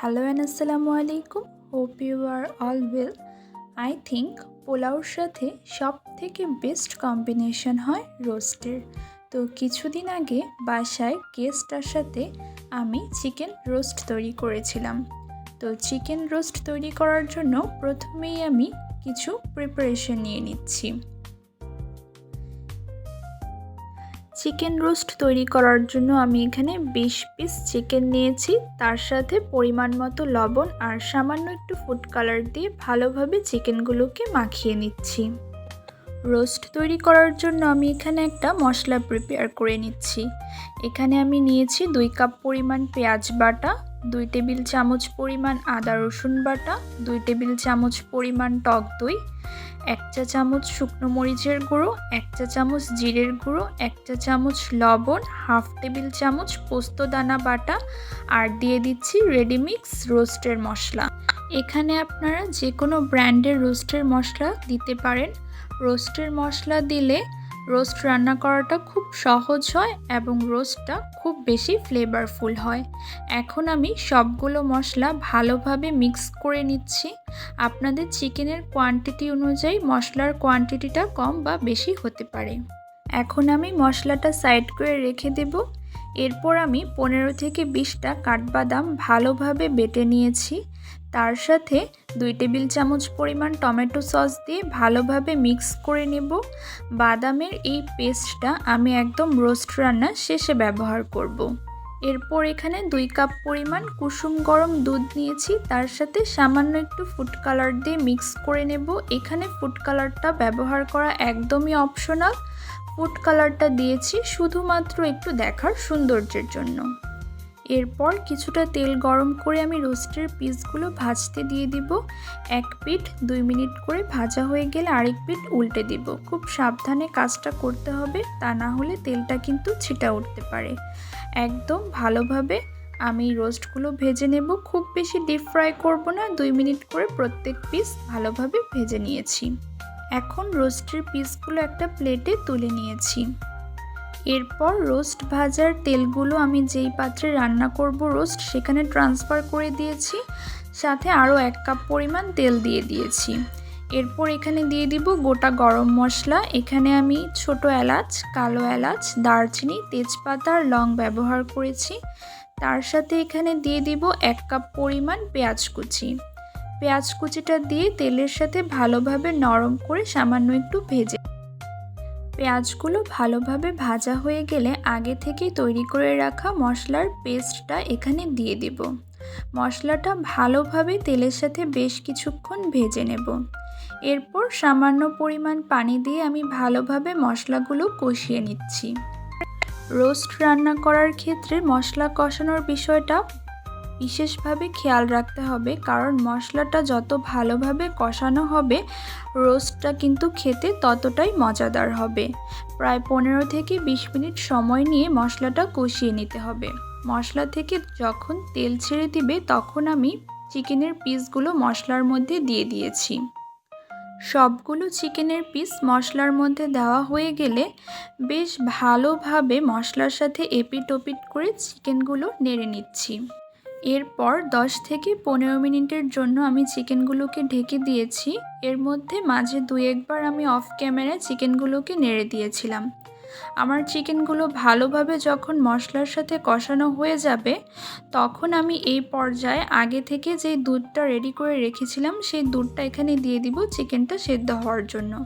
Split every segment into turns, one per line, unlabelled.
Hello and আসসালামু আলাইকুম hope you are all well I think পোলাওর সাথে সব থেকে বেস্ট কম্বিনেশন হয় রোস্টের তো কিছুদিন আগে বাসায় গেস্ট আসাতে আমি চিকেন রোস্ট তৈরি করেছিলাম। তো চিকেন রোস্ট তৈরি করার জন্য প্রথমেই আমি কিছু প্রিপারেশন নিয়ে নিচ্ছি। চিকেন রোস্ট তৈরি করার জন্য আমি এখানে বিশ পিস চিকেন নিয়েছি। তার সাথে পরিমাণ মতো লবণ আর সামান্য একটু ফুড কালার দিয়ে ভালোভাবে চিকেনগুলোকে মাখিয়ে নিচ্ছি। রোস্ট তৈরি করার জন্য আমি এখানে একটা মশলা প্রিপেয়ার করে নিচ্ছি। এখানে আমি নিয়েছি দুই কাপ পরিমাণ পেঁয়াজ বাটা, দুই টেবিল চামচ পরিমাণ আদা রসুন বাটা, দুই টেবিল চামচ পরিমাণ টক দই এক চা চামচ শুকনো মরিচের গুঁড়ো, এক চা চামচ জিরের গুঁড়ো, এক চা চামচ লবণ, হাফ টেবিল চামচ পোস্ত দানা বাটা আর দিয়ে দিচ্ছি রেডিমিক্স রোস্টের মশলা। এখানে আপনারা যে কোনো ব্র্যান্ডের রোস্টের মশলা দিতে পারেন। রোস্টের মশলা দিলে রোস্ট রান্না করাটা খুব সহজ হয় এবং রোস্টটা খুব বেশি ফ্লেভারফুল হয়। এখন আমি সবগুলো মশলা ভালোভাবে মিক্স করে নিচ্ছি। আপনাদের চিকেনের কোয়ান্টিটি অনুযায়ী মশলার কোয়ান্টিটিটা কম বা বেশি হতে পারে। এখন আমি মশলাটা সাইড করে রেখে দেব। এরপর আমি পনেরো থেকে বিশটা কাঠবাদাম ভালোভাবে বেটে নিয়েছি। তার সাথে দুই টেবিল চামচ পরিমাণ টমেটো সস দিয়ে ভালোভাবে মিক্স করে নেব। বাদামের এই পেস্টটা আমি একদম রোস্ট রান্না শেষে ব্যবহার করব। এরপর এখানে দুই কাপ পরিমাণ কুসুম গরম দুধ নিয়েছি, তার সাথে সামান্য একটু ফুড কালার দিয়ে মিক্স করে নেব। এখানে ফুড কালারটা ব্যবহার করা একদমই অপশনাল। ফুড কালারটা দিয়েছি শুধুমাত্র একটু দেখার সৌন্দর্যের জন্য। এরপর কিছুটা তেল গরম করে আমি রোস্টের পিসগুলো ভাজতে দিয়ে দিব। এক পিঠ দুই মিনিট করে ভাজা হয়ে গেলে আরেক পিঠ উল্টে দিব। খুব সাবধানে কাজটা করতে হবে, তা না হলে তেলটা কিন্তু ছিটা উঠতে পারে। একদম ভালোভাবে আমি রোস্টগুলো ভেজে নেব। খুব বেশি ডিপ ফ্রাই করব না, দুই মিনিট করে প্রত্যেক পিস ভালোভাবে ভেজে নিয়েছি। এখন রোস্টের পিসগুলো একটা প্লেটে তুলে নিয়েছি। এরপর রোস্ট ভাজার তেলগুলো আমি যেই পাত্রে রান্না করব রোস্ট সেখানে ট্রান্সফার করে দিয়েছি, সাথে আরও এক কাপ পরিমাণ তেল দিয়ে দিয়েছি। এরপর এখানে দিয়ে দিব গোটা গরম মশলা। এখানে আমি ছোট এলাচ, কালো এলাচ, দারচিনি, তেজপাতা আর লং ব্যবহার করেছি। তার সাথে এখানে দিয়ে দিব এক কাপ পরিমাণ পেঁয়াজ কুচি। পেঁয়াজ কুচিটা দিয়ে তেলের সাথে ভালোভাবে নরম করে সামান্য একটু ভেজে পেঁয়াজগুলো ভালোভাবে ভাজা হয়ে গেলে আগে থেকে তৈরি করে রাখা মশলার পেস্টটা এখানে দিয়ে দেব। মশলাটা ভালোভাবে তেলের সাথে বেশ কিছুক্ষণ ভেজে নেব। এরপর সামান্য পরিমাণ পানি দিয়ে আমি ভালোভাবে মশলাগুলো কষিয়ে নিচ্ছি। রোস্ট রান্না করার ক্ষেত্রে মশলা কষানোর বিষয়টা বিশেষভাবে খেয়াল রাখতে হবে, কারণ মশলাটা যত ভালোভাবে কষানো হবে, রোস্টটা কিন্তু খেতে ততটাই মজাদার হবে। প্রায় পনেরো থেকে বিশ মিনিট সময় নিয়ে মশলাটা কষিয়ে নিতে হবে। মশলা থেকে যখন তেল ছেড়ে দিবে, তখন আমি চিকেনের পিসগুলো মশলার মধ্যে দিয়ে দিয়েছি। সবগুলো চিকেনের পিস মশলার মধ্যে দেওয়া হয়ে গেলে বেশ ভালোভাবে মশলার সাথে এপিট ওপিট করে চিকেনগুলো নেড়ে নিচ্ছি। এরপর 10 থেকে পনেরো মিনিটের জন্য আমি চিকেনগুলোকে ঢেকে দিয়েছি। এর মধ্যে মাঝে দুই একবার আমি অফ ক্যামেরায় চিকেনগুলোকে নেড়ে দিয়েছিলাম। আমার চিকেনগুলো ভালোভাবে যখন মশলার সাথে কষানো হয়ে যাবে, তখন আমি এই পর্যায়ে আগে থেকে যে দুধটা রেডি করে রেখেছিলাম, সেই দুধটা এখানে দিয়ে দিব চিকেনটা সেদ্ধ হওয়ার জন্য।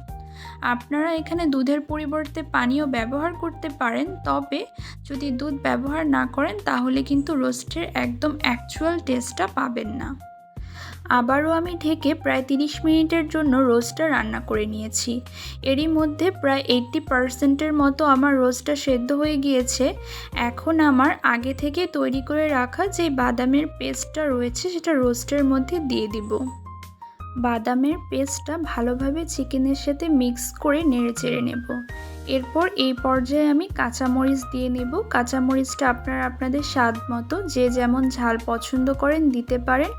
আপনারা এখানে দুধের পরিবর্তে পানীয় ব্যবহার করতে পারেন, তবে যদি দুধ ব্যবহার না করেন, তাহলে কিন্তু রোস্টের একদম অ্যাকচুয়াল টেস্টটা পাবেন না। আবারও আমি ঢেকে প্রায় তিরিশ মিনিটের জন্য রোস্টটা রান্না করে নিয়েছি। এরই মধ্যে প্রায় এইট্টি পারসেন্টের মতো আমার রোস্টটা সেদ্ধ হয়ে গিয়েছে। এখন আমার আগে থেকে তৈরি করে রাখা যে বাদামের পেস্টটা রয়েছে, সেটা রোস্টের মধ্যে দিয়ে দিব। বাদামের পেস্টটা ভালোভাবে চিকেনের সাথে মিক্স করে নেড়ে চেড়ে নেব। এরপর এই পর্যায়ে আমি কাঁচামরিচ দিয়ে নেব। কাঁচামরিচটা আপনারা আপনাদের স্বাদ মতো যে যেমন ঝাল পছন্দ করেন দিতে পারেন।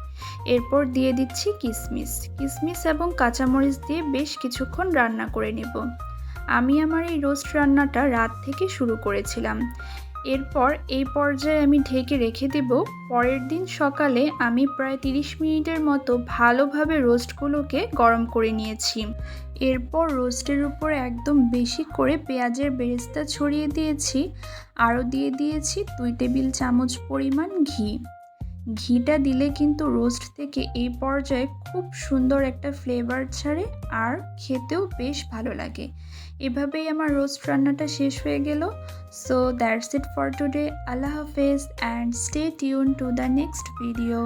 এরপর দিয়ে দিচ্ছি কিশমিশ কিশমিশ এবং কাঁচামরিচ দিয়ে বেশ কিছুক্ষণ রান্না করে নেব। আমি আমার এই রোস্ট রান্নাটা রাত থেকে শুরু করেছিলাম। এরপর এই পর্যায়ে আমি ঢেকে রেখে দেব। পরের দিন সকালে আমি প্রায় 30 মিনিটের মতো ভালোভাবে রোস্টগুলোকে গরম করে নিয়েছি। এরপর রোস্টের উপর একদম বেশি করে পেঁয়াজের বেরেস্তা ছড়িয়ে দিয়েছি। আরও দিয়ে দিয়েছি দুই টেবিল চামচ পরিমাণ ঘি। ঘিটা দিলে কিন্তু রোস্ট থেকে এই পর্যায়ে খুব সুন্দর একটা ফ্লেভার ছাড়ে আর খেতেও বেশ ভালো লাগে। এভাবেই আমার রোস্ট রান্নাটা শেষ হয়ে গেল। So that's it for today আল্লাহ হাফেজ and stay tune to the next video